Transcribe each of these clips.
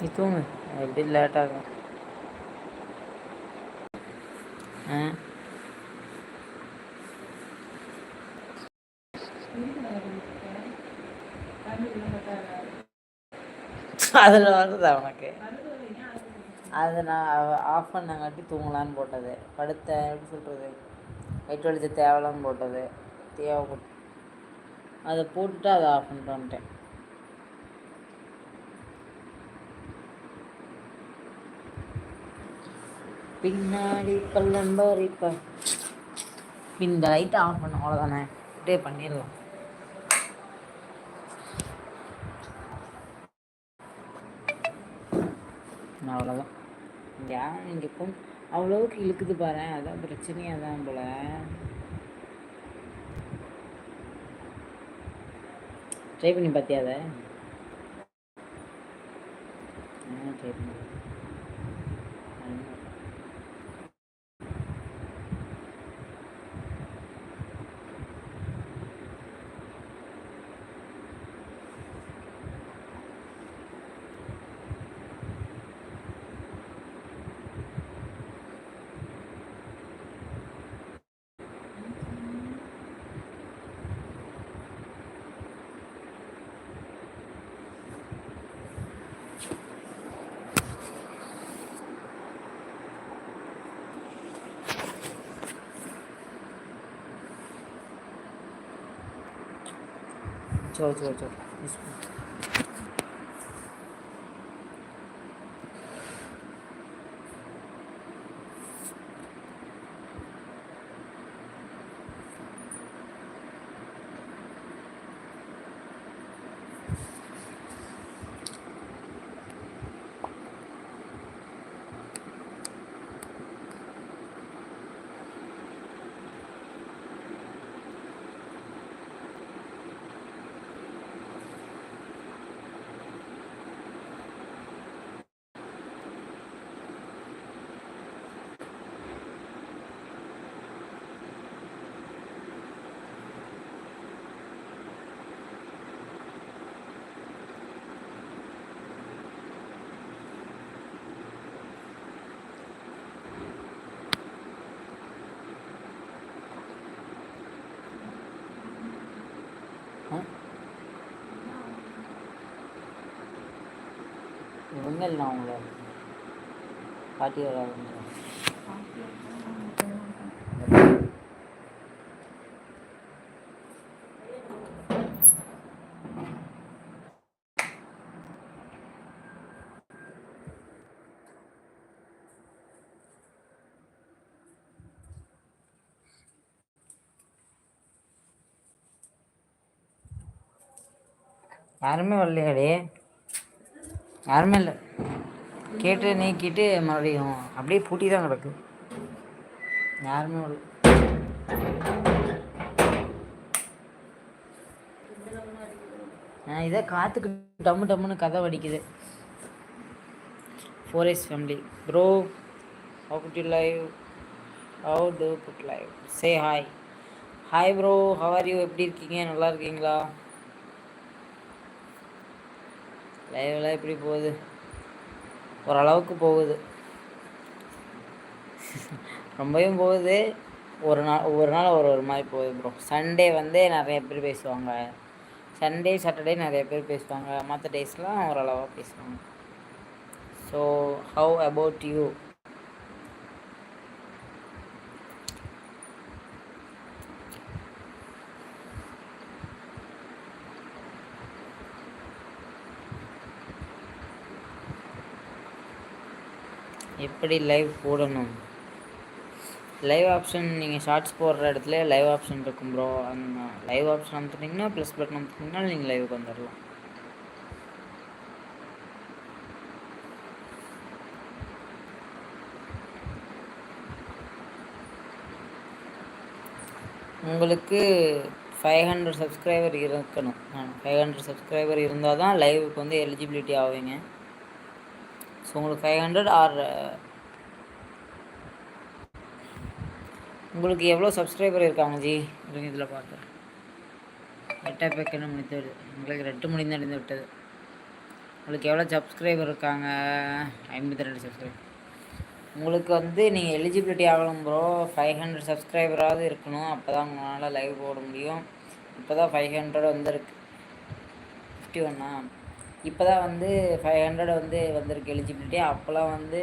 நீ தூங்கு எப்படி லேட் ஆகும். ஆ? அதில் வருதா உனக்கு? அது நான் ஆஃப் பண்ணங்காட்டி தூங்கலான்னு போட்டது. படுத்த எப்படி சொல்கிறது வயிற்று வலிச்சு தேவலான்னு போட்டது. தேவைப்பட்டு அதை போட்டுட்டு அதை ஆஃப் பண்ணிட்டு வந்துட்டேன். பின்னாடி பள்ளம் பாரிப்பா இந்த லைட்டை ஆஃப் பண்ண அவ்வளோதானே இப்படியே பண்ணிடலாம். அவ்வளோதான் ஏன் இங்கே அவ்வளோவுக்கு இழுக்குது பாரு அதான் பிரச்சனையாக தான் போல. ட்ரை பண்ணி பார்த்தியா அதை? ட்ரை பண்ணி. चलो चलो चलो इसको இவங்க நான் உங்களை. பாட்டி வராங்க யாருமே வரலையாடே? யாருமே இல்லை கேட்டு நீக்கிட்டு மறுபடியும் அப்படியே பூட்டி தான் கிடக்கு. யாருமே இல்லை இதை காற்றுக்கு டம்மு டம்முன்னு கதை வடிக்குது four S family bro how could you live how to put live say hi hi bro how are you எப்படி இருக்கீங்க? நல்லா இருக்கீங்களா? லைவ்லாம் எப்படி போகுது. ஓரளவுக்கு போகுது. ரொம்பவும் போகுது. ஒரு நாள் ஒவ்வொரு நாள் ஒரு ஒரு மாதிரி போகுது ப்ரோ சண்டே வந்து நிறைய பேர் பேசுவாங்க. சண்டே சாட்டர்டே நிறைய பேர் பேசுவாங்க. மற்ற டேஸ்லாம் ஓரளவாக பேசுவாங்க. ஸோ ஹவு அபவுட் யூ எப்படி லைவ் போடணும்? லைவ் ஆப்ஷன் நீங்கள் ஷார்ட்ஸ் போடுற இடத்துல லைவ் ஆப்ஷன் இருக்கும் ப்ரோ அந்த லைவ் ஆப்ஷன் அமுத்துட்டிங்கன்னா ப்ளஸ் பட்டன் அமுத்துனீங்கன்னா நீங்கள் லைவுக்கு வந்துடலாம் உங்களுக்கு ஃபைவ் ஹண்ட்ரட் சப்ஸ்கிரைபர் இருக்கணும். ஃபைவ் ஹண்ட்ரட் சப்ஸ்கிரைபர் இருந்தால் தான் லைவுக்கு வந்து எலிஜிபிலிட்டி ஆவீங்க. ஸோ உங்களுக்கு ஃபைவ் ஹண்ட்ரட் ஆர் உங்களுக்கு எவ்வளோ சப்ஸ்கிரைபர் இருக்காங்க ஜி? இருங்க இதில் பார்க்குறேன் எட்டாக பேக்கணும் முடித்து உங்களுக்கு ரெட்டு முடிந்து அடைந்து விட்டது. உங்களுக்கு எவ்வளோ சப்ஸ்கிரைபர் இருக்காங்க? ஐம்பத்தி ரெண்டு சப்ஸ்கிரைபர் உங்களுக்கு வந்து நீங்கள் எலிஜிபிலிட்டி ஆகணும் ப்ரோ ஃபைவ் ஹண்ட்ரட் சப்ஸ்கிரைபராவது இருக்கணும். அப்போ தான் உங்களால் லைவ் போட முடியும். இப்போ தான் ஃபைவ் ஹண்ட்ரட் வந்துருக்கு. ஃபிஃப்டி ஒன்னா இப்போ தான் வந்து ஃபைவ் ஹண்ட்ரட் வந்து வந்திருக்கு எலிஜிபிலிட்டி அப்போல்லாம் வந்து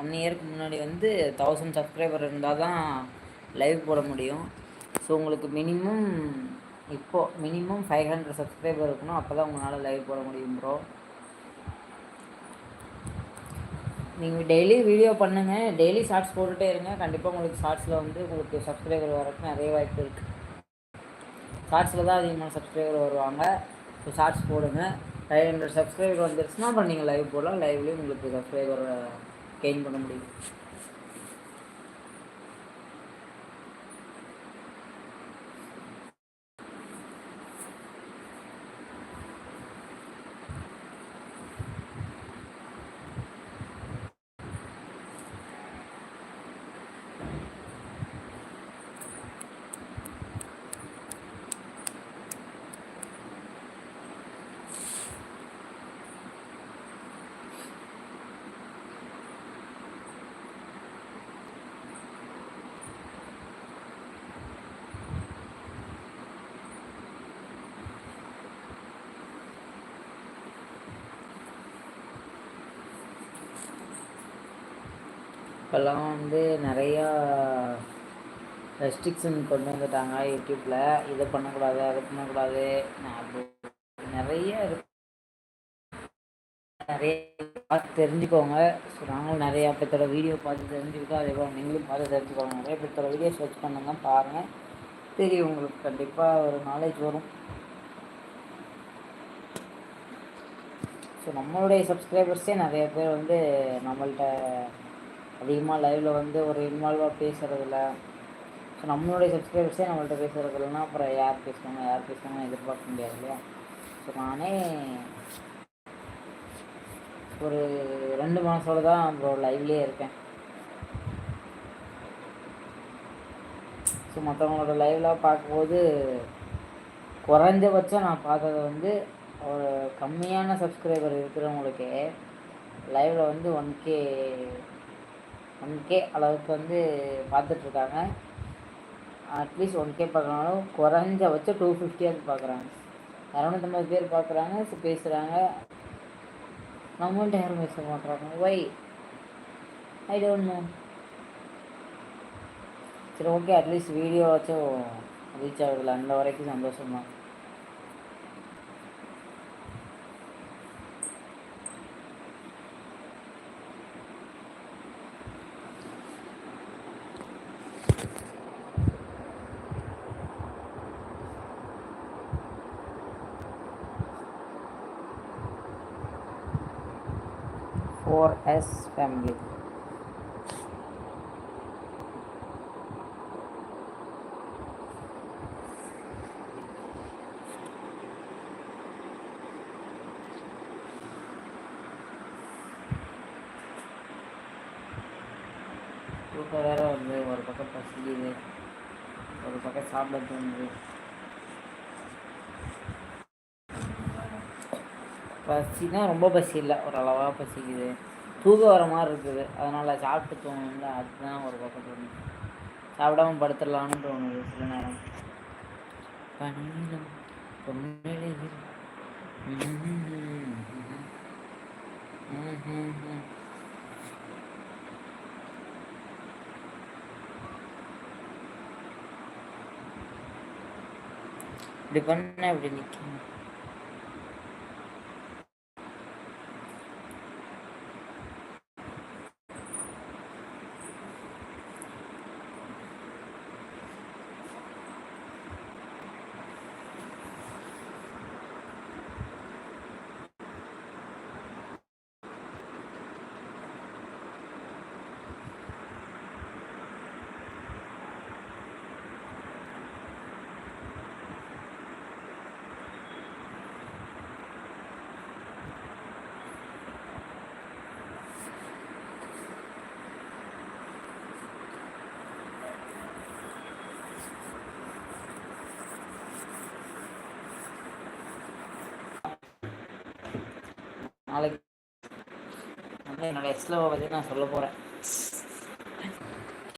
ஒன் இயருக்கு முன்னாடி வந்து தௌசண்ட் சப்ஸ்கிரைபர் இருந்தால் தான் லைவ் போட முடியும். ஸோ உங்களுக்கு மினிமம் இப்போது மினிமம் ஃபைவ் ஹண்ட்ரட் சப்ஸ்கிரைபர் இருக்கணும். அப்போ தான் உங்களால் லைவ் போட முடியும் ப்ரோ நீங்கள் டெய்லி வீடியோ பண்ணுங்கள் டெய்லி ஷார்ட்ஸ் போட்டுகிட்டே இருங்க. கண்டிப்பாக உங்களுக்கு ஷார்ட்ஸில் வந்து உங்களுக்கு சப்ஸ்கிரைபர் வரக்கு நிறைய வாய்ப்பு இருக்குது ஷார்ட்ஸில் தான் அதிகமான சப்ஸ்கிரைபர் வருவாங்க. ஸோ ஷார்ட்ஸ் போடுங்க. ஃபைவ் ஹண்ட்ரட் சப்ஸ்கிரைபர் வந்துருச்சுன்னா அப்புறம் நீங்கள் லைவ் போடலாம். லைவ்லேயும் உங்களுக்கு சப்ஸ்கிரைபர் கெயின் uh, பண்ண முடியும். இப்போல்லாம் வந்து நிறையா ரெஸ்ட்ரிக்ஷன் கொண்டு வந்துட்டாங்க யூடியூப்பில் இதை பண்ணக்கூடாது அதை பண்ணக்கூடாது. நிறைய இருக்கு. நிறைய பார்த்து தெரிஞ்சுக்கோங்க. ஸோ நாங்களும் நிறையா பேர்த்தோட வீடியோ பார்த்து தெரிஞ்சுக்கிட்டோம் அதே போல் நீங்களும் பார்த்து தெரிஞ்சுக்கோங்க. நிறைய பேர்த்தோட வீடியோ சர்ச் பண்ணுங்க பாருங்கள் தெரியும் உங்களுக்கு கண்டிப்பாக ஒரு நாலேஜ் வரும். ஸோ நம்மளுடைய சப்ஸ்கிரைபர்ஸே நிறைய பேர் வந்து நம்மள்கிட்ட அதிகமாக லைவில் வந்து ஒரு இன்வால்வாக பேசுகிறதில்ல ஸோ நம்மளுடைய சப்ஸ்கிரைபர்ஸே நம்மள்ட்ட பேசுகிறது இல்லைன்னா அப்புறம் யார் பேசுவாங்க யார் பேசுவாங்கன்னு எதிர்பார்க்க முடியாது இல்லையா? ஸோ நானே ஒரு ரெண்டு மாதத்தோடு தான் அப்புறம் லைவ்லேயே இருக்கேன். ஸோ மற்றவங்களோட லைவ்லாம் பார்க்கும்போது குறைஞ்சபட்சம் நான் பார்த்தது வந்து ஒரு கம்மியான சப்ஸ்கிரைபர் இருக்கிறவங்களுக்கே லைவில் வந்து ஒன் கே ஒன் கே அளவுக்கு வந்து பார்த்துட்ருக்காங்க. அட்லீஸ்ட் ஒன் கே பார்க்கறனாலும் குறைஞ்சபட்சம் டூ ஃபிஃப்டியாவது பார்க்குறாங்க. இரநூத்தம்பது பேர் பார்க்குறாங்க பேசுகிறாங்க நம்மள்ட்ட யாரும் பேச மாட்டுறாங்க ஒய் ஐ டோன்ட் நோ சரி ஓகே அட்லீஸ்ட் வீடியோவாச்சும் ரீச் ஆகுதுல அந்த வரைக்கும் சந்தோஷம் தான் for S family. தூக்கம் வேற வந்து ஒரு பக்கம் பசிக்குது ஒரு பக்கம் சாப்பிட தோணுது பசினா ரொம்ப பசி இல்லை. ஒரு அளவாக பசிக்குது. தூக்கம் வர மாதிரி இருக்குது. அதனால் சாப்பிட்டு தூங்கணும்ல அதுதான் ஒரு பக்கம் தோணுது. சாப்பிடாம படுத்துடலான்னு தோணுது சில நேரம். பணியிலும் பொன்னிலையில். இப்படி பண்ண இப்படி நிற்கணும் நாளைக்கு. வந்து என்னோடய எக்ஸ்லோவை பற்றி நான் சொல்ல போகிறேன்